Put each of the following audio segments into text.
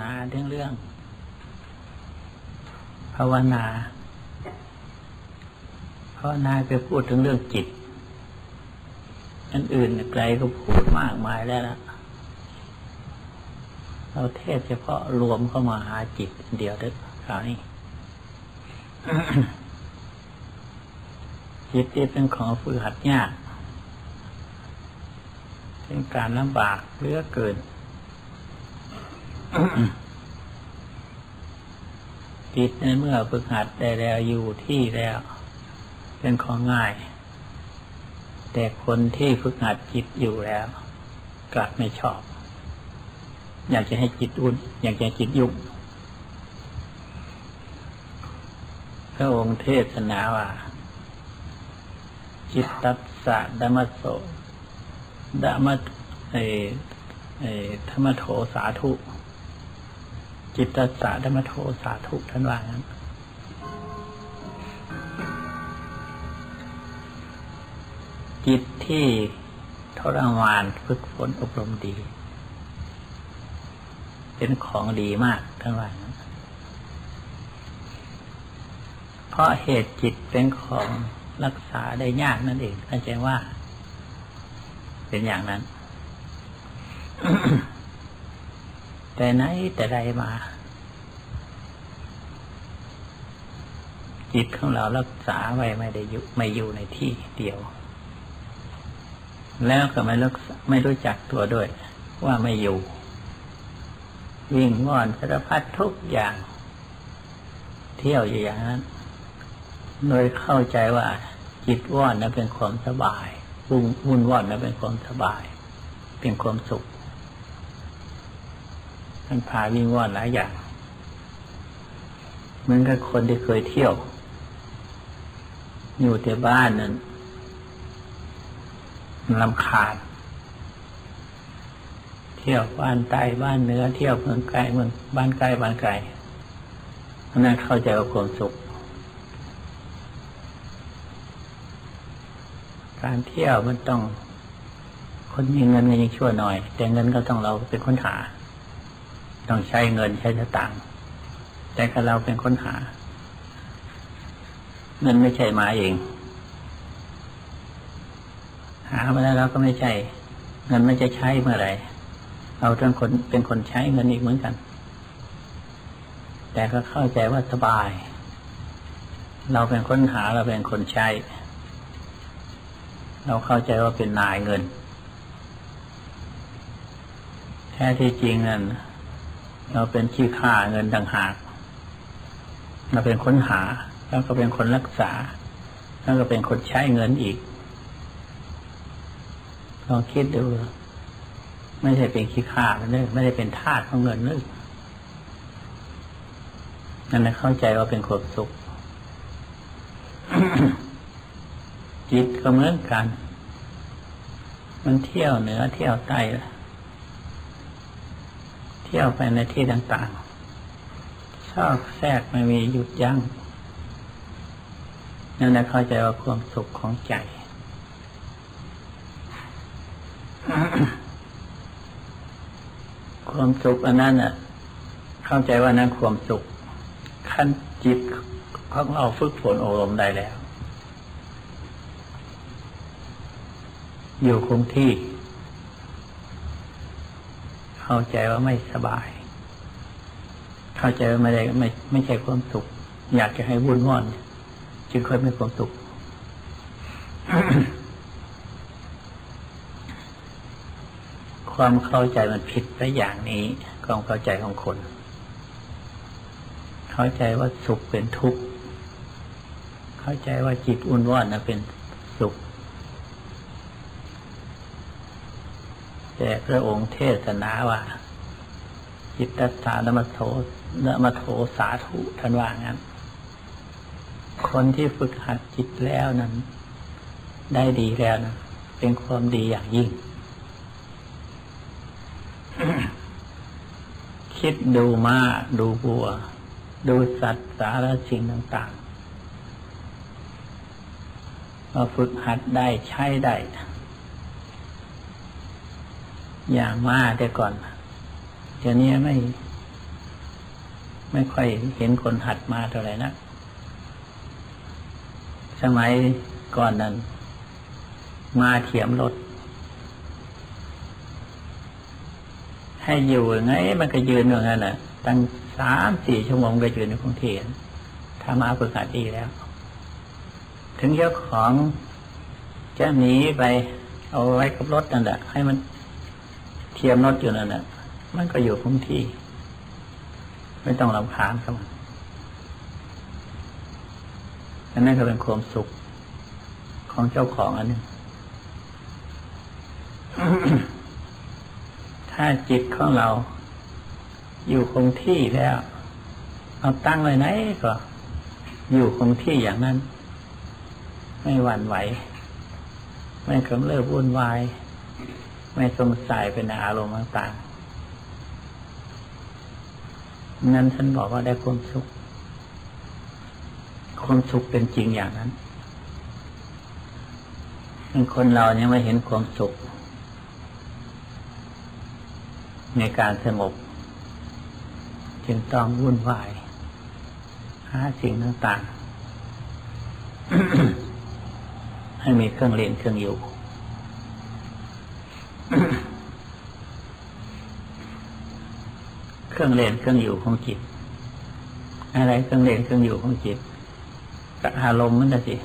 นาเรื่องเรื่อง ภาวนาภาวนาไปพูดถึงเรื่องจิตอันอื่นไกลก็พูดมากมายแล้วล่ะเราเทศเฉพาะรวมเข้ามาหาจิตเดียวเด้อคราวนี้จิตที่เป็นของฝึกหัดยากเป็นการลำบากเลือเกิน จิตในเมื่อฝึกหัดได้แล้วอยู่ที่แล้ว เป็นของง่าย แต่คนที่ฝึกหัดจิตอยู่แล้ว กลับไม่ชอบ อยากจะให้จิตอุ่น อยากจะให้จิตยุ่งพระองค์เทศนาว่าจิตตัสสะดัมมโสดัมเอเอธรรมโทสาธุ จิตตสสะดัมมโทสาธุท่านว่างั้นจิตที่ทรมานฝึกฝนอบรมดี เป็นของดีมากท่านว่างั้นเพราะเหตุจิตเป็นของรักษาได้ยากนั่นเองเข้าใจว่า เป็นอย่างนั้น แต่ไหนแต่ใดมา จิตของเรารักษาไว้ไม่ได้อยู่ไม่อยู่ในที่เดียว แล้วก็ไม่รักไม่รู้จักตัวด้วย ว่าไม่อยู่วิ่งว่อนสารพัดทุกอย่าง เที่ยวอยู่อย่างนั้น โดยเข้าใจว่าจิตว่อนนั้นเป็นความสบายวุ่นวุ่นว่อนนั้นเป็นความสบาย เป็นความสุข มันพาวิ่งว่อนหลายอย่าง เหมือนกับคนที่เคยเที่ยว อยู่แต่บ้านนั้นลำคาญเที่ยวบ้านใต้บ้านเหนือเที่ยวเมืองไกลเมืองบ้านใกล้บ้านไกลนนั้นเข้าใจว่าความสุข การเที่ยวมันต้อง คนมีเงินก็ยังชั่วหน่อย แต่เงินก็ต้องเราเป็นคนหา ต้องใช้เงินใช้สตางค์แต่ก็เราเป็นค้นหา เงินไม่ใช่มาเอง หามาแล้วเราก็ไม่ใช่ เงินไม่จะใช้เมื่อไหร่เราเป็นคนเป็นคนใช้เงินอีกเหมือนกัน แต่ก็เข้าใจว่าสบาย เราเป็นค้นหาเราเป็นคนใช้ เราเข้าใจว่าเป็นนายเงิน แท้ที่จริงนั้น เราเป็นขี้ข้าเงินต่างหากเราเป็นคนหา แล้วก็เป็นคนรักษา แล้วก็เป็นคนใช้เงินอีกลองคิดดู ไม่ใช่เป็นขี้ข้ามันเลยไม่ได้เป็นทาสของเงินเลยนั่นนะเข้าใจว่าเป็นความสุข จิตก็เหมือนกัน มันเที่ยวเหนือเที่ยวใต้ เที่ยวไปในที่ต่างๆ ชอบแทรกไม่มีหยุดยัง้งนั่นแหละเข้าใจว่าความสุขของใจ ความสุขอันนั้นอะ เข้าใจว่านั้นความสุข ขั้นจิตของเราฝึกฝนอบรมได้แล้ว อยู่คงที่ เข้าใจว่าไม่สบาย เข้าใจว่าไม่ได้ไม่ไม่ใช่ความสุข อยากจะให้วุ่นว่อนจึงค่อยไมีความสุขความเข้าใจมันผิดไปอย่างนี้ความเข้าใจของคน เข้าใจว่าสุขเป็นทุกข์ เข้าใจว่าจิตอุ่นว่อนนะเป็นสุข แต่พระองค์เทศนาว่าจิตตสานมโทนมโทสาธุท่านว่างั้น คนที่ฝึกหัดจิตแล้วนั้น ได้ดีแล้วนะเป็นความดีอย่างยิ่ง คิดดูมา้าดูบัว ดูสัตว์สารสิ่งต่างๆ มาฝึกหัดได้ใช้ได้ อย่างมาแต่ก่อนเดี๋ยวนี้ไม่ ไม่ค่อยเห็นคนหัดมาเท่าไหร่นะสมัยก่อนนั้น มาเถียมรถ ให้อยู่ไง มันก็ยืนอย่างนั้นน่ะ ตั้งสามสี่ชั่วโมงก็ยืนในคงเที่ถ้ามาฝึกหัดดีแล้ว ถึงเจ้าของจะหนีไปเอาไว้กับรถนั่นแหละให้มัน เทียมรถอตอยู่นั่นแหละมันก็อยู่คงที่ ไม่ต้องรำคาญครับอันนั้นก็เป็นความสุขของเจ้าของอันนึงถ้าจิตของเรา อยู่คงที่แล้ว เอาตั้งไว้ไหนก็ อยู่คงที่อย่างนั้น ไม่หวั่นไหว ไม่กำเริบวุ่นวาย ไม่สงสัยเป็นอารมณ์ต่างๆนั้นท่านบอกว่าได้ความสุข ความสุขเป็นจริงอย่างนั้นคนเรายังไม่เห็นความสุข ในการสงบจึงต้องวุ่นวาย หาสิ่งต่างๆ ให้มีเครื่องเล่นเครื่องอยู่ เครื่องเล่นเครื่องอยู่ของจิต อะไรเครื่องเล่นเครื่องอยู่ของจิตกับอารมณ์มันนะสิ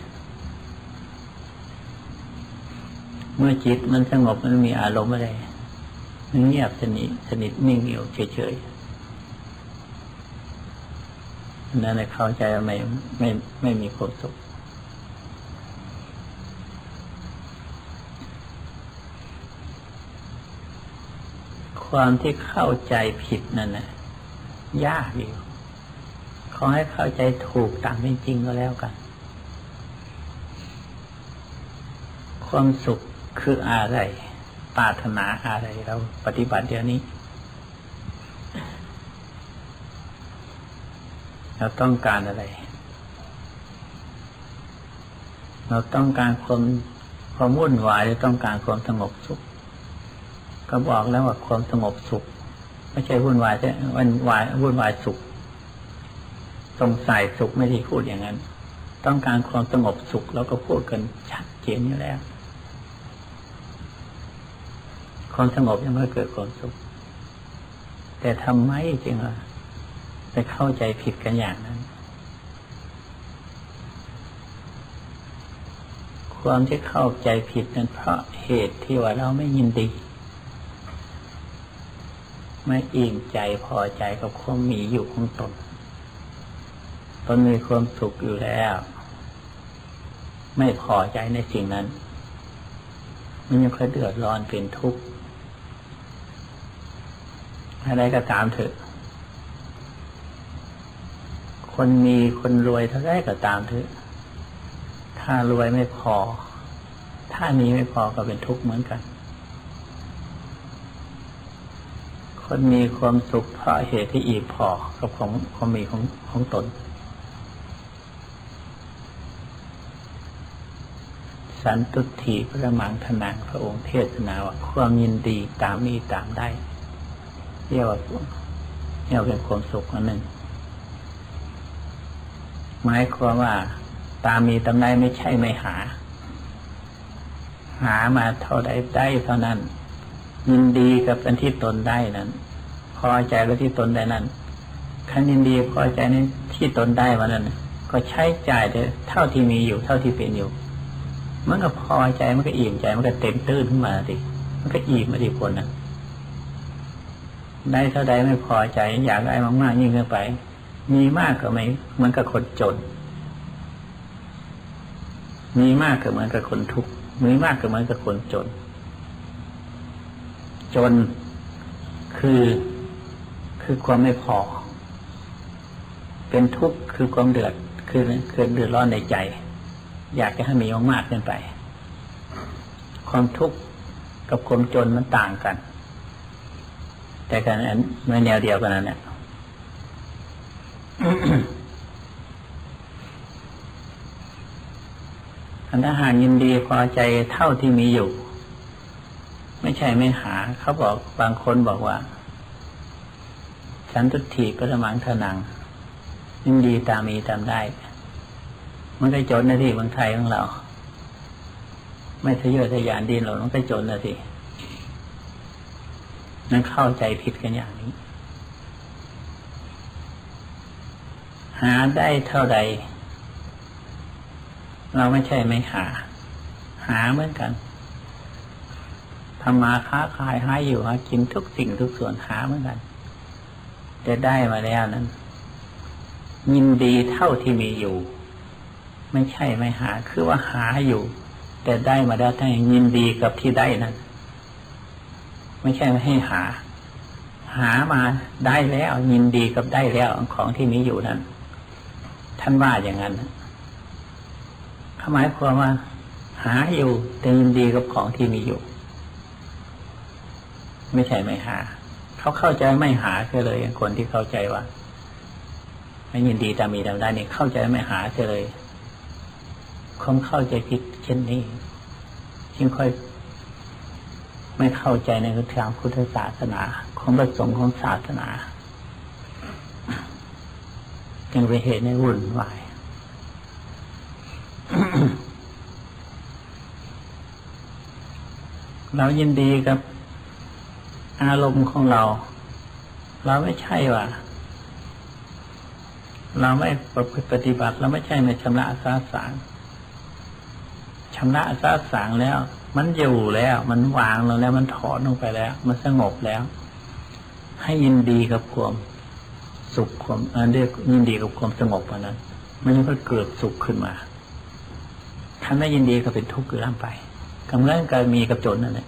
เมื่อจิตมันสงบมันมีอารมณ์อะไรมันเงียบสนิทสนิทนิ่งอยู่เฉยๆนั่นแหละเข้าใจไม่ไม่ไม่มีความสุข ความที่เข้าใจผิดนั่นนะยากอยู่ขอให้เข้าใจถูกตามเป็นจริงก็แล้วกัน ความสุขคืออะไรปรารถนาอะไรเราปฏิบัติเดี๋ยวนี้ เราต้องการอะไร เราต้องการความความวุ่นวายหรือต้องการความสงบสุข ก็บอกแล้วว่าความสงบสุข ไม่ใช่วุ่นวายใช่วันวายวุ่นวายสุขสงสัยสุขไม่ได้พูดอย่างนั้น ต้องการความสงบสุขเราก็พูดกันชัดเจนอยู่แล้ว ความสงบยังไม่เกิดความสุข แต่ทำไมจึงว่าไปเข้าใจผิดกันอย่างนั้น ความที่เข้าใจผิดนั้นเพราะเหตุที่ว่าเราไม่ยินดี ไม่อิ่มใจพอใจกับความมีอยู่ของตน ตนมีความสุขอยู่แล้ว ไม่พอใจในสิ่งนั้น มันยังค่อยเดือดร้อนเป็นทุกข์อะไรก็ตามเถอะ คนมีคนรวยเท่าไรก็ตามเถอะ ถ้ารวยไม่พอ ถ้ามีไม่พอก็เป็นทุกข์เหมือนกัน คนมีความสุขเพราะเหตุที่อีกพอกับของความมีของของตน สันตุถีพระมังธนังพระองค์เทศนาว่าความยินดีตามมีตามได้เรียกว่าเรียกว่าเป็นความสุขอันหนึ่งหมายความว่า ตามมีตามได้ไม่ใช่ไม่หา หามาเท่าใดได้เท่านั้น ยินดีกับเป็นที่ตนได้นั้น พอใจกับที่ตนได้นั้นคันยินดีพอใจในที่ตนได้มานั้นก็ใช้จ่ายเท่าที่มีอยู่เท่าที่เป็นอยู่ มันก็พอใจมันก็อิ่มใจมันก็เต็มตื้นขึ้นมาสิมันก็อิ่มมาทีคนนะได้เท่าใดไม่พอใจ อยากได้มากๆยิ่งขึ้นไป มีมากก็ไม่มันก็คนจน มีมากก็เหมือนกับคนทุกข์มีมากก็เหมือนกับคนจน จน คือ คือความไม่พอ เป็นทุกข์คือความเดือด คือคือเดือดร้อนในใจ อยากจะให้มีมากๆขึ้นไป ความทุกข์กับความจนมันต่างกัน แต่กันนั้นไม่แนวเดียวกันนั่นแหละอันถ้าหากยินดีพอใจเท่าที่มีอยู่ ไม่ใช่ไม่หา เขาบอกบางคนบอกว่าฉันตุถีปรมังเทนังยินดีตามมีตามได้ มันก็จนนะที่เมืองไทยของเรา ไม่ทะเยอทะยานดินหรอกมันก็จนนะสินั่นเข้าใจผิดกันอย่างนี้ หาได้เท่าใด เราไม่ใช่ไม่หา หาเหมือนกัน ทำมาค้าขายหาอยู่หากินทุกสิ่งทุกส่วนหาเหมือนกัน จะได้มาแล้วนั้น ยินดีเท่าที่มีอยู่ ไม่ใช่ไม่หา คือว่าหาอยู่ แต่ได้มาแล้วท่ยินดีกับที่ได้นั้น ไม่ใช่ไม่ให้หา หามาได้แล้ว ยินดีกับได้แล้วของที่มีอยู่นั้น ท่านว่าอย่างนั้นหมายความว่า หาอยู่แต่ยินดีกับของที่มีอยู่ ไม่ใช่ไม่หา เขาเข้าใจไม่หาเฉยเลยคนที่เข้าใจว่าไม่ยินดีตามมีตามได้นี่เข้าใจไม่หาเฉยเลยคงเข้าใจผิดเช่นนี้จึงค่อย ไม่เข้าใจในทางพุทธศาสนาของประสงค์ของศาสนาจึงไปเหตุในวุ่นวายเรายินดีกับ อารมณ์ของเรา เราไม่ใช่ว่า เราไม่ปฏิบัติ เราไม่ใช่ไม่ชำระสาสางชำระสาสางแล้ว มันอยู่แล้ว มันวางลงแล้ว มันถอนลงไปแล้ว มันสงบแล้ว ให้ยินดีกับความสุขความอันเรียกยินดีกับความสงบวันนั้นมันก็เกิดสุขขึ้นมาถ้าไม่ยินดีก็เป็นทุกข์อยู่ล่ำไปกำลังการมีกับจนนั่นแหละ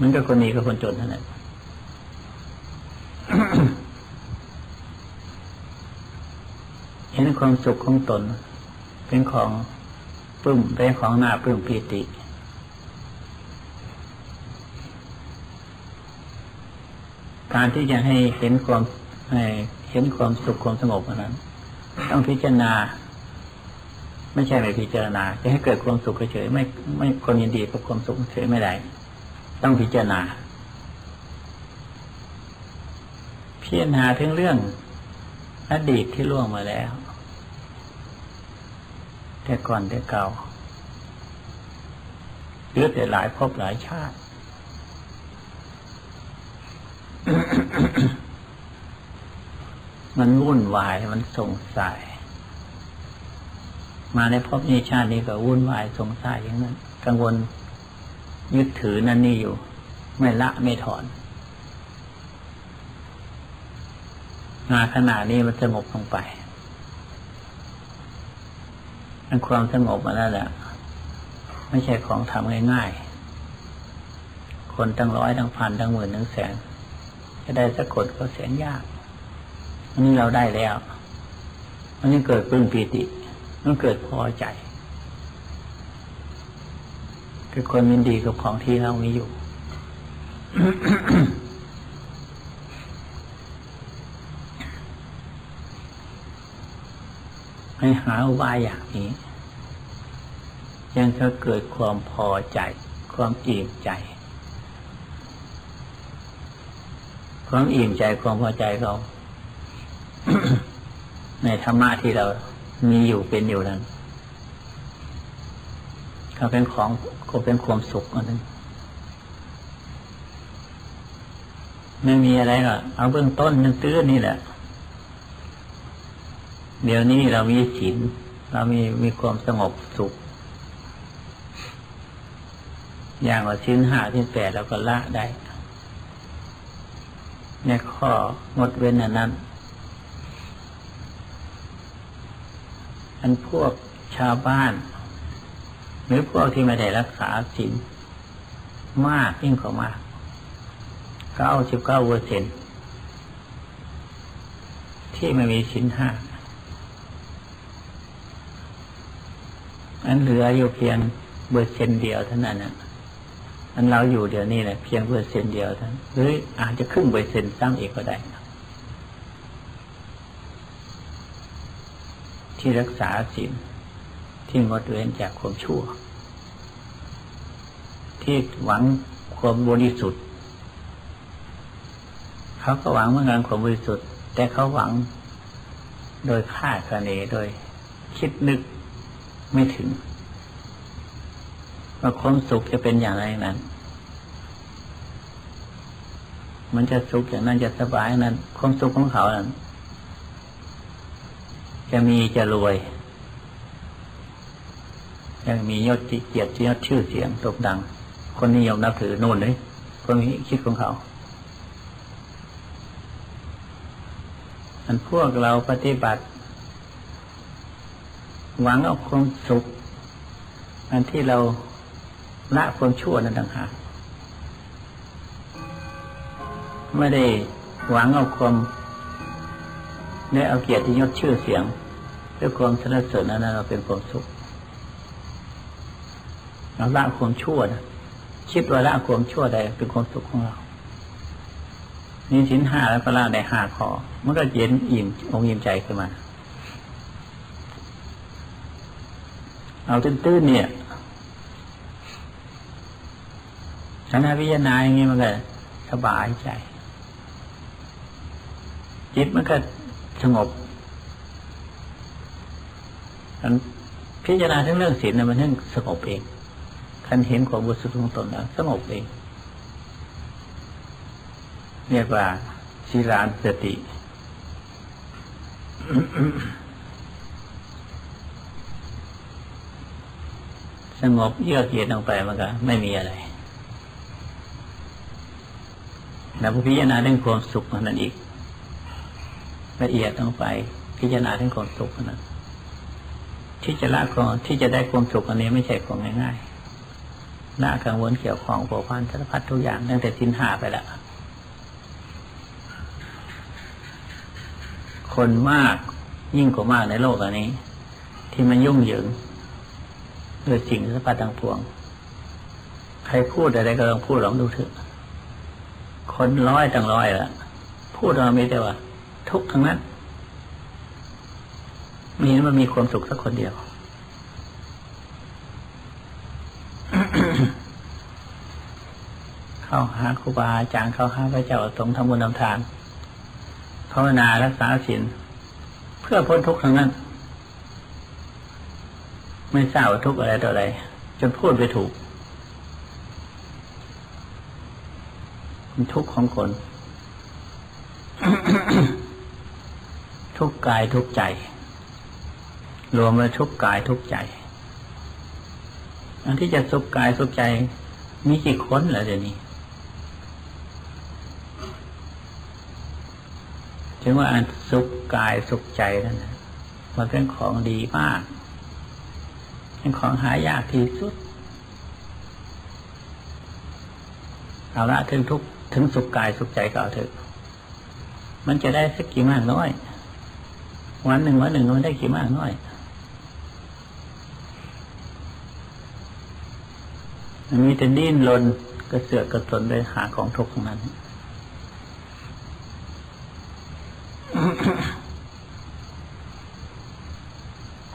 มันก็คนมีกับคนจนนั่นแหละเห็นความสุขของตน เป็นของปลื้มเป็นของหน้าปลื้มปีติ การที่จะให้เห็นความให้เห็นความสุขความสงบนั้น ต้องพิจารณา ไม่ใช่ไม่พิจารณา จะให้เกิดความสุขเฉยไม่ไม่คนยินดีกับความสุขเฉยไม่ได้ ต้องพิจารณา พิจารณาถึงเรื่องอดีตที่ล่วงมาแล้ว แต่ก่อนแต่เก่าหรือแต่หลายภพหลายชาติ มันวุ่นวายมันสงสัยมาในภพนี้ชาตินี้ก็วุ่นวายสงสัยอย่างนั้น กังวล ยึดถือนั่นนี่อยู่ ไม่ละไม่ถอนงานขณะนี้มันสงบลงไปอันความสงบมาแล้วแหละไม่ใช่ของทำง่ายๆ คนตั้งร้อยตั้งพันตั้งหมื่นตั้งแสน จะได้สักคนก็แสนยากอันนี้เราได้แล้วอันนี้เกิดปลื้มปีติ มันเกิดพอใจ คือคนยินดีกับของที่เรามีอยู่ ให้หาอุบาอย่างนี้ ยังจะเกิดความพอใจ ความอิ่มใจ ความอิ่มใจความพอใจเรา ในธรรมะที่เรามีอยู่เป็นอยู่นั้น ก็เป็นของก็เป็นความสุขอันนึงไม่มีอะไรหรอกเอาเบื้องต้นนึงตื้อนี่แหละ เดี๋ยวนี้เรามีศีลเรามีมีความสงบสุข อย่างว่าชิ้นห้าชิ้นแปดเราก็ละได้ในข้องดเว้นอันนั้น อันพวกชาวบ้าน หรือพวกที่ไม่ได้รักษาศีลมากยิ่งกว่ามากเก้าสิบเก้าเปอร์เซ็นที่ไม่มีศีลห้าอันเหลืออยู่เพียงเปอร์เซ็นเดียวเท่านั้นนะอันเราอยู่เดี๋ยวนี้แหละเพียงเปอร์เซ็นเดียวเท่านั้นหรืออาจจะครึ่งเปอร์เซ็นต์ซ้ำอีกก็ได้ที่รักษาศีล ที่งดเว้นจากความชั่ว ที่หวังความบริสุทธิ์เขาก็หวังเหมือนกันความบริสุทธิ์ แต่เขาหวังโดยคาดคะเนโดยคิดนึกไม่ถึงว่าความสุขจะเป็นอย่างไรนั้น มันจะสุขอย่างนั้นจะสบายอย่างนั้น ความสุขของเขานั้น จะมีจะรวย ยังมียศเกียรติยศชื่อเสียงโด่งดัง คนนิยมนับถือโน่นเลยคนคิดของเขาอันพวกเราปฏิบัติ หวังเอาความสุขอันที่เราละความชั่วนั้นต่างหากไม่ได้หวังเอาความได้เอาเกียรติยศชื่อเสียงด้วยความสนับสนุนนั้นเราเป็นความสุข เราละความชั่วนะคิดว่าละความชั่วใดเป็นความสุขของเรานี่สินห้าแล้วก็ละได้ห้าข้อมันก็เย็นอิ่มองอิ่มใจขึ้นมา เอาตื้นๆเนี่ยฉันพิจารณาอย่างนี้มันก็สบายใจ จิตมันก็สงบมันพิจารณาทั้งเรื่องศีลนะมันทั้งสงบเอง ท่านเห็นความบริสุทธิ์ของตนแล้วสงบเองเรียกว่าศีลานสติสงบเยือกเย็นลงไปมันก็ไม่มีอะไรแล้วพิจารณาเรื่องความสุขนั้นอีกละเอียดลงไป พิจารณาเรื่องความสุขนั้นที่จะละความที่จะได้ความสุขอันนี้ไม่ใช่ของง่าย ๆละกังวลเกี่ยวของผัวพันสารพัดทุกอย่างตั้งแต่สิ้นหาไปแล้วคนมากยิ่งกว่ามากในโลกอันนี้ ที่มันยุ่งเหยิงด้วยสิ่งสารพัดต่างพวง ใครพูดอะไรก็ลองพูดลองดูเถอะคนร้อยตั้งร้อยละพูดมาไม่ได้ว่า ทุกทั้งนั้นมีเห็นมันมีความสุขสักคนเดียว เข้าหาครูบาอาจารย์เข้าหาพระเจ้าสงฆ์ทำบุญทำทานภาวนารักษาศีลเพื่อพ้นทุกข์ทั้งนั้น ไม่ทราบว่าทุกข์อะไรต่ออะไรจนพูดไปถูกทุกข์ของคน ทุกกายทุกใจ รวมเลยทุกกายทุกใจอันที่จะสุขกายสุขใจมีกี่คนเหรอเดี๋ยวนี้ ถึงว่าอันสุขกายสุขใจนั่นมันเป็นของดีมาก เป็นของหายากที่สุดเอาละถึงทุกถึงสุขกายสุขใจก็เอาเถอะมันจะได้สักกี่มากน้อย วันหนึ่งวันหนึ่งมันได้กี่มากน้อยมันมีแต่ดิ้นรนกระเสือกกระสนไปหาของทุกข์ของนั้น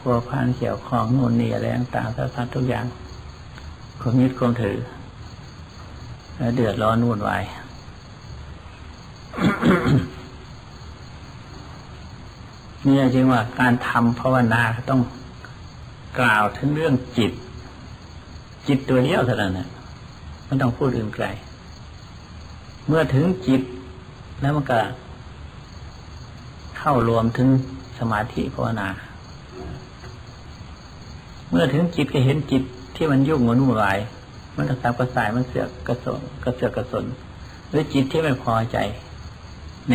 พวพานเกี่ยวของนู่นนี่อะไรต่างๆสารพัดทุกอย่างความยึดความถือแล้วเดือดร้อนวุ่นวายนี่จริงว่าการทำภาวนาต้องกล่าวถึงเรื่องจิต จิตตัวเดียวเท่านั้นนะมันต้องพูดอื่นไกล เมื่อถึงจิตแล้วมันก็เข้ารวมถึงสมาธิภาวนา มื่อถึงจิตก็เห็นจิตที่มันยุ่งมันวุ่นวาย มันกระสับกระส่ายมันเสือกกระสนกระเสือกกระสนหรือจิตที่ไม่พอใจใน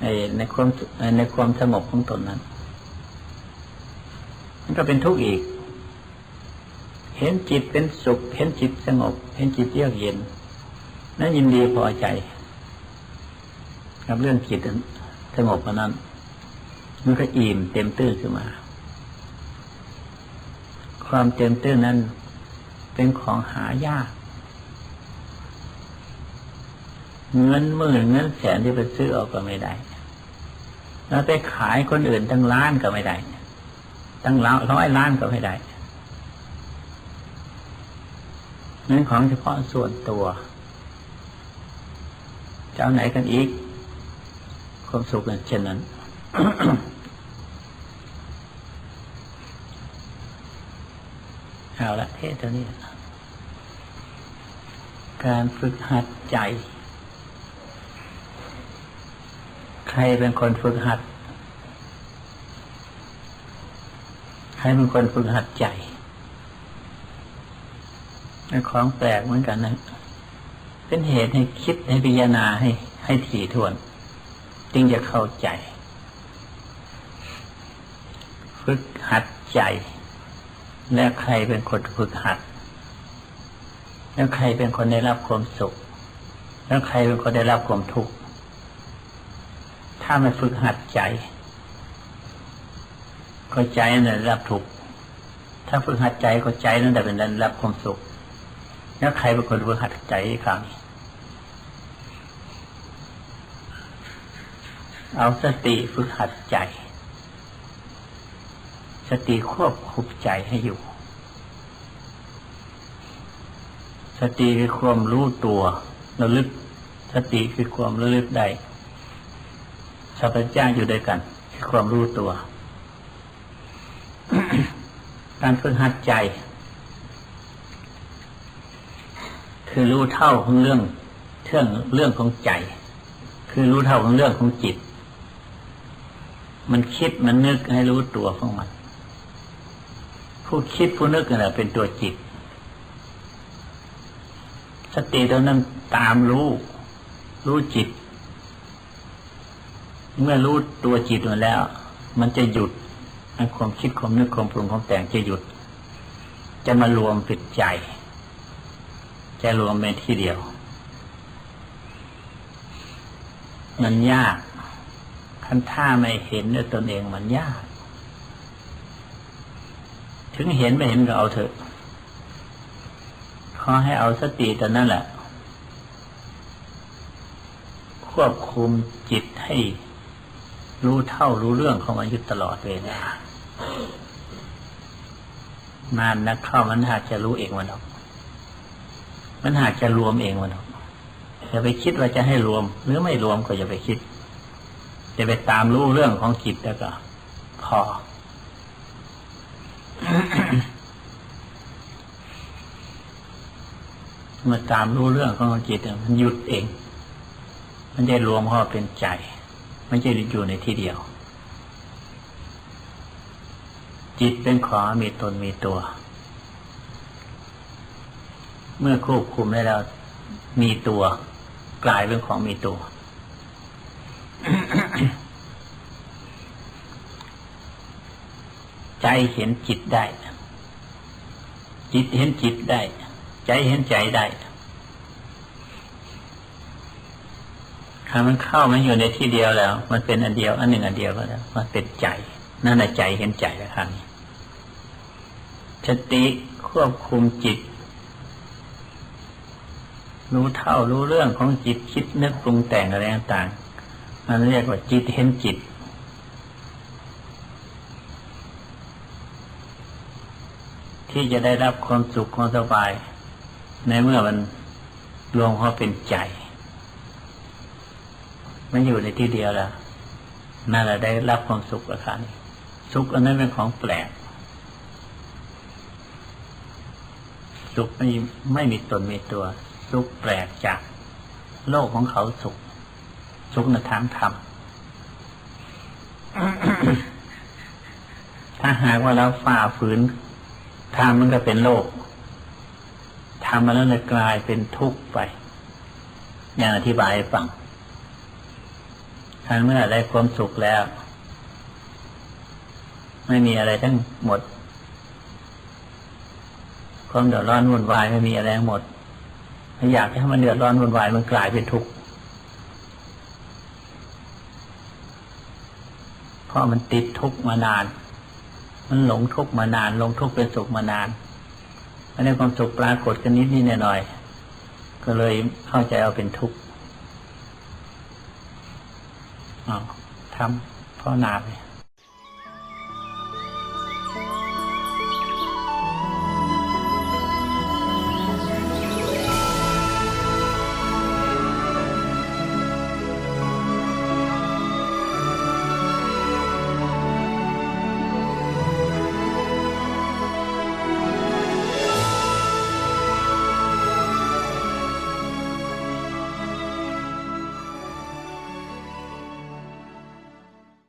ในในความในความสงบของตนนั้น มันก็เป็นทุกข์อีก เห็นจิตเป็นสุข เห็นจิตสงบ เห็นจิตเยือกเย็นนั้นยินดีพอใจ กับเรื่องจิตสงบนั้น มันก็อิ่มเต็มตื้นขึ้นมา ความเต็มตื้นนั้น เป็นของหายาก เงินหมื่นเงินแสนที่ไปซื้อออกก็ไม่ได้ แล้วไปขายคนอื่นตั้งล้านก็ไม่ได้ ตั้งร้อยล้านก็ไม่ได้นั่นของเฉพาะส่วนตัว เจ้าไหนกันอีก ความสุขเช่นนั้น เอาละเทศตัวนี้ การฝึกหัดใจ ใครเป็นคนฝึกหัด ใครเป็นคนฝึกหัดใจเป็นของแปลกเหมือนกันนะ เป็นเหตุให้คิดให้พิจารณาให้ ให้ถี่ถ้วน จึงจะเข้าใจ ฝึกหัดใจ แล้วใครเป็นคนฝึกหัด แล้วใครเป็นคนได้รับความสุข แล้วใครเป็นคนได้รับความทุกข์ ถ้าไม่ฝึกหัดใจ ก็ใจนั่นรับทุกข์ ถ้าฝึกหัดใจก็ใจนั่นแหละเป็นได้รับความสุข แล้วใครเป็นคนฝึกหัดใจคราวนี้เอาสติฝึกหัดใจ สติควบคุมใจให้อยู่ สติคือความรู้ตัวระลึก สติคือความระลึกได้สัพพเจ้าอยู่ด้วยกันคือความรู้ตัว การฝึกหัดใจ คือรู้เท่าของเรื่องเรื่องเรื่องของใจ คือรู้เท่าของเรื่องของจิต มันคิดมันนึกให้รู้ตัวของมัน ผู้คิดผู้นึกนั่นแหละเป็นตัวจิต สติตัวนั้นตามรู้ รู้จิต เมื่อรู้ตัวจิตมาแล้ว มันจะหยุดความคิดความนึกความปรุงความแต่งจะหยุด จะมารวมเป็นใจ จะรวมเป็นที่เดียว มันยากคันถ้าไม่เห็นด้วยตนเองมันยาก ถึงเห็นไม่เห็นก็เอาเถอะขอให้เอาสติตัวนั่นแหละ ควบคุมจิตให้รู้เท่ารู้เรื่องของมันอยู่ตลอดเวลานานนักเข้ามันหากจะรู้เองมันหรอก มันหากจะรวมเองมันหรอกอย่าไปคิดว่าจะให้รวม หรือไม่รวมก็อย่าไปคิด จะไปตามรู้เรื่องของจิตแล้วก็ พอ เมื่อตามรู้เรื่องของจิตมันหยุดเอง มันจะรวมเข้าเป็นใจไม่ใช่อยู่ในที่เดียว จิตเป็นของมีตนมีตัว เมื่อควบคุมได้แล้วมีตัว กลายเป็นของมีตัว ใจเห็นจิตได้ จิตเห็นจิตได้ ใจเห็นใจได้ถ้ามันเข้ามันอยู่ในที่เดียวแล้ว มันเป็นอันเดียว อันหนึ่งอันเดียวก็แล้วมันเป็นใจ นั่นแหละใจเห็นใจแล้วครับสติควบคุมจิต รู้เท่ารู้เรื่องของจิตคิดนึกปรุงแต่งอะไรต่างๆมันเรียกว่าจิตเห็นจิต ที่จะได้รับความสุขความสบาย ในเมื่อมันรวมเข้าเป็นใจ มันอยู่ในที่เดียวแล้วนั่นแหละได้รับความสุขแล้วครับสุขอันนั้นเป็นของแปลก สุขไม่ไม่มีตนมีตัว สุขแปลกจาก โลกของเขาสุข สุขในทางธรรมถ้าหากว่าเราฝ่าฝืน ธรรมมันก็เป็นโลกทำมาแล้วเลยกลายเป็นทุกข์ไป อย่างอธิบายให้ฟังทันเมื่อได้ความสุขแล้ว ไม่มีอะไรทั้งหมด ความเดือดร้อนวุ่นวายไม่มีอะไรทั้งหมดอยากให้มันเดือดร้อนวุ่นวายมันกลายเป็นทุกข์เพราะมันติดทุกข์มานาน มันหลงทุกข์มานานหลงทุกข์เป็นสุขมานานอันนี้ความสุขปรากฏกันนิดนิดหน่อยหน่อยก็เลยเข้าใจเอาเป็นทุกข์ทำพ่อนาไป